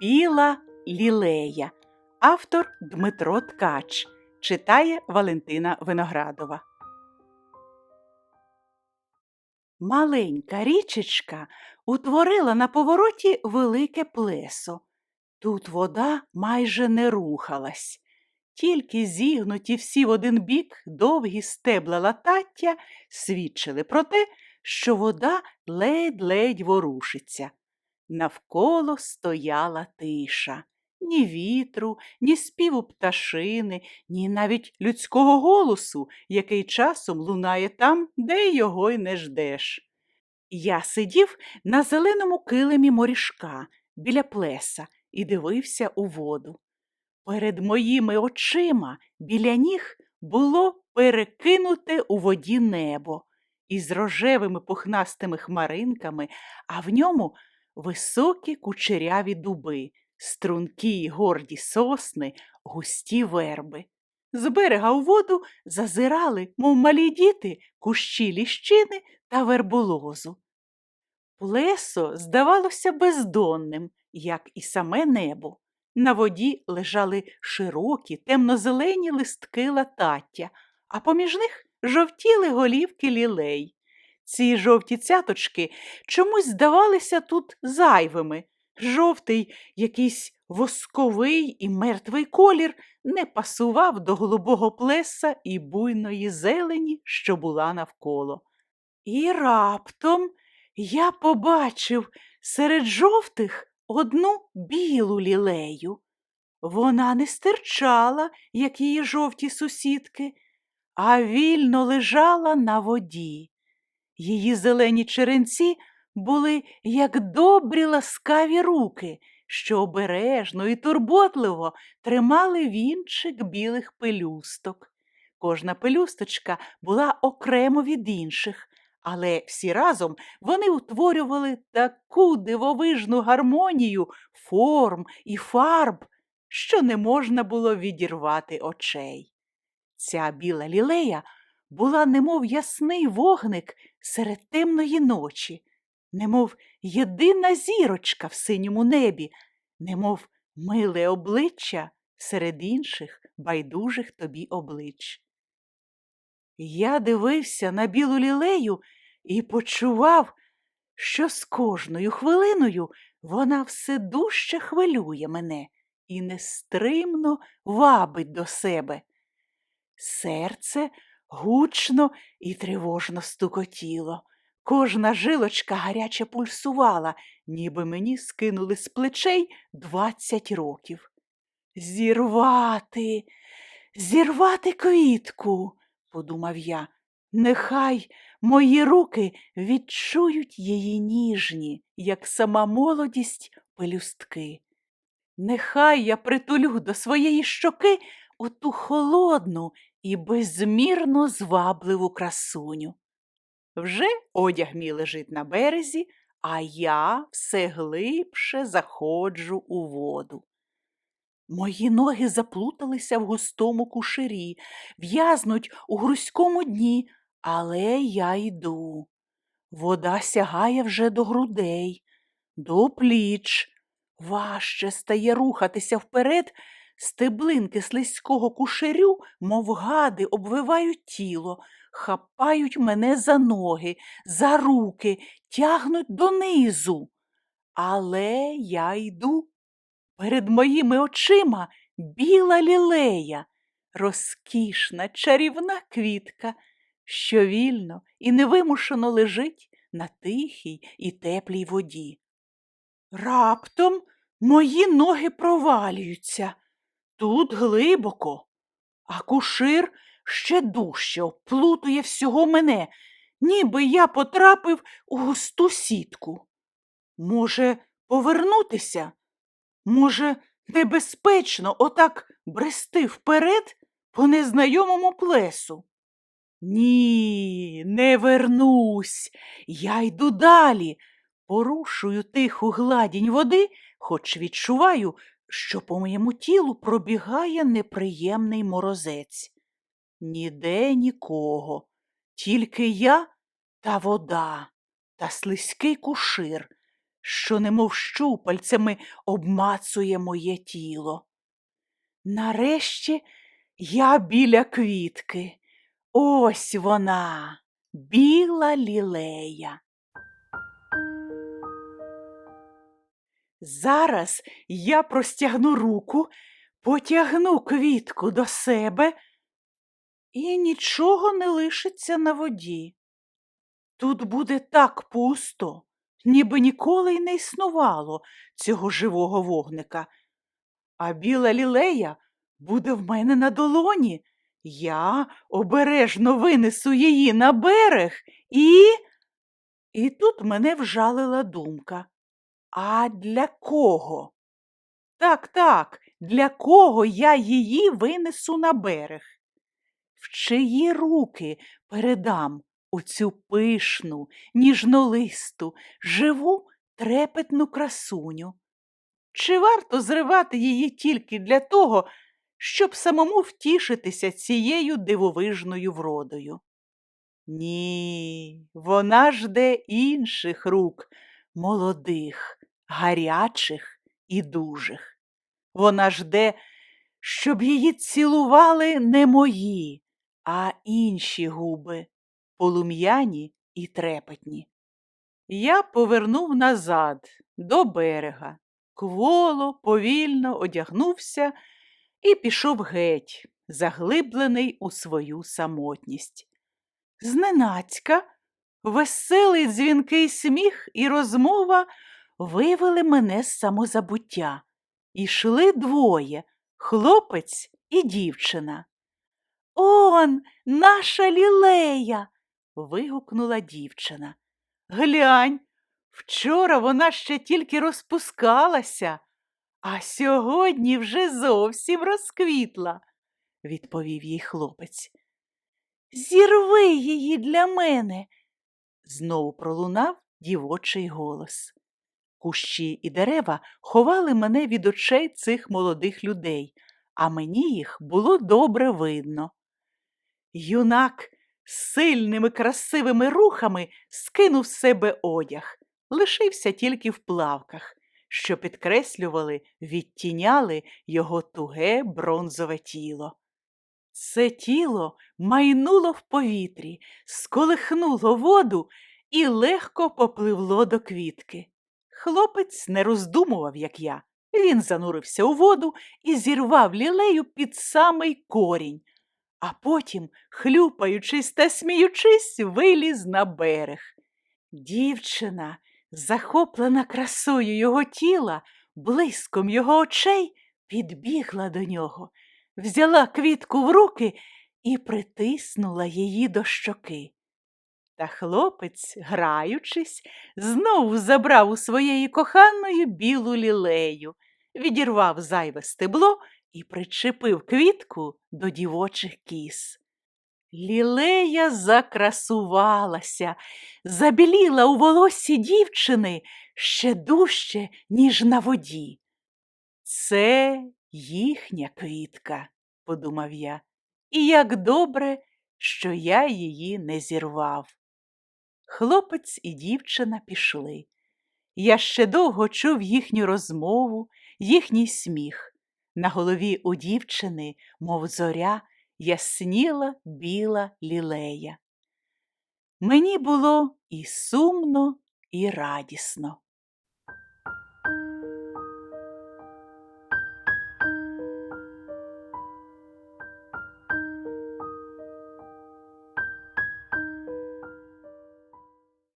Біла лілея. Автор Дмитро Ткач. Читає Валентина Виноградова. Маленька річечка утворила на повороті велике плесо. Тут вода майже не рухалась. Тільки зігнуті всі в один бік довгі стебла латаття свідчили про те, що вода ледь-ледь ворушиться. Навколо стояла тиша. Ні вітру, ні співу пташини, ні навіть людського голосу, який часом лунає там, де його й не ждеш. Я сидів на зеленому килимі морішка біля плеса і дивився у воду. Перед моїми очима біля ніг було перекинуте у воді небо із рожевими пухнастими хмаринками, а в ньому високі кучеряві дуби, стрункі й горді сосни, густі верби. З берега у воду зазирали, мов малі діти, кущі ліщини та верболозу. Плесо здавалося бездонним, як і саме небо. На воді лежали широкі темно-зелені листки латаття, а поміж них жовтіли голівки лілей. Ці жовті цяточки чомусь здавалися тут зайвими. Жовтий, якийсь восковий і мертвий колір не пасував до голубого плеса і буйної зелені, що була навколо. І раптом я побачив серед жовтих одну білу лілею. Вона не стирчала, як її жовті сусідки, а вільно лежала на воді. Її зелені черенці були, як добрі ласкаві руки, що обережно і турботливо тримали вінчик білих пелюсток. Кожна пелюсточка була окремо від інших, але всі разом вони утворювали таку дивовижну гармонію форм і фарб, що не можна було відірвати очей. Ця біла лілея була немов ясний вогник серед темної ночі, немов єдина зірочка в синьому небі, немов миле обличчя серед інших байдужих тобі облич. Я дивився на білу лілею і почував, що з кожною хвилиною вона все дужче хвилює мене і нестримно вабить до себе. Серце гучно і тривожно стукотіло. Кожна жилочка гаряче пульсувала, ніби мені скинули з плечей двадцять років. Зірвати, зірвати квітку, подумав я. Нехай мої руки відчують її ніжні, як сама молодість пелюстки. Нехай я притулю до своєї щоки оту холодну і безмірно звабливу красуню. Вже одяг мій лежить на березі, а я все глибше заходжу у воду. Мої ноги заплуталися в густому куширі, в'язнуть у грузькому дні, але я йду. Вода сягає вже до грудей, до пліч. Важче стає рухатися вперед, стеблинки слизького кушерю, мов гади, обвивають тіло, хапають мене за ноги, за руки, тягнуть донизу. Але я йду. Перед моїми очима біла лілея, розкішна, чарівна квітка, що вільно і невимушено лежить на тихій і теплій воді. Раптом мої ноги провалюються. Тут глибоко, а кушир ще дужче оплутує всього мене, ніби я потрапив у густу сітку. Може, повернутися? Може, небезпечно отак брести вперед по незнайомому плесу? Ні, не вернусь. Я йду далі, порушую тиху гладінь води, хоч відчуваю, що по моєму тілу пробігає неприємний морозець. Ніде нікого, тільки я та вода та слизький кушир, що немов щупальцями обмацує моє тіло. Нарешті я біля квітки. Ось вона, біла лілея. Зараз я простягну руку, потягну квітку до себе, і нічого не лишиться на воді. Тут буде так пусто, ніби ніколи й не існувало цього живого вогника. А біла лілея буде в мене на долоні. Я обережно винесу її на берег і. І тут мене вжалила думка. А для кого? Так, так, для кого я її винесу на берег? В чиї руки передам оцю пишну, ніжнолисту, живу трепетну красуню? Чи варто зривати її тільки для того, щоб самому втішитися цією дивовижною вродою? Ні, вона жде інших рук, молодих, гарячих і дужих. Вона жде, щоб її цілували не мої, а інші губи, полум'яні і трепетні. Я повернув назад до берега, кволо, повільно одягнувся і пішов геть, заглиблений у свою самотність. Зненацька веселий дзвінкий сміх і розмова вивели мене з самозабуття. Ішли двоє хлопець і дівчина. Он, наша лілея. вигукнула дівчина. Глянь, вчора вона ще тільки розпускалася, а сьогодні вже зовсім розквітла, відповів їй хлопець. Зірви її для мене, знову пролунав дівочий голос. Кущі і дерева ховали мене від очей цих молодих людей, а мені їх було добре видно. Юнак сильними красивими рухами скинув з себе одяг, лишився тільки в плавках, що підкреслювали, відтіняли його туге бронзове тіло. Це тіло майнуло в повітрі, сколихнуло воду і легко попливло до квітки. Хлопець не роздумував, як я. Він занурився у воду і зірвав лілею під самий корінь, а потім, хлюпаючись та сміючись, виліз на берег. Дівчина, захоплена красою його тіла, блиском його очей, підбігла до нього, взяла квітку в руки і притиснула її до щоки. Та хлопець, граючись, знову забрав у своєї коханої білу лілею, відірвав зайве стебло і причепив квітку до дівочих кіс. Лілея закрасувалася, забіліла у волосі дівчини ще дужче, ніж на воді. Це їхня квітка, подумав я, і як добре, що я її не зірвав. Хлопець і дівчина пішли. Я ще довго чув їхню розмову, їхній сміх. На голові у дівчини, мов зоря, ясніла біла лілея. Мені було і сумно, і радісно.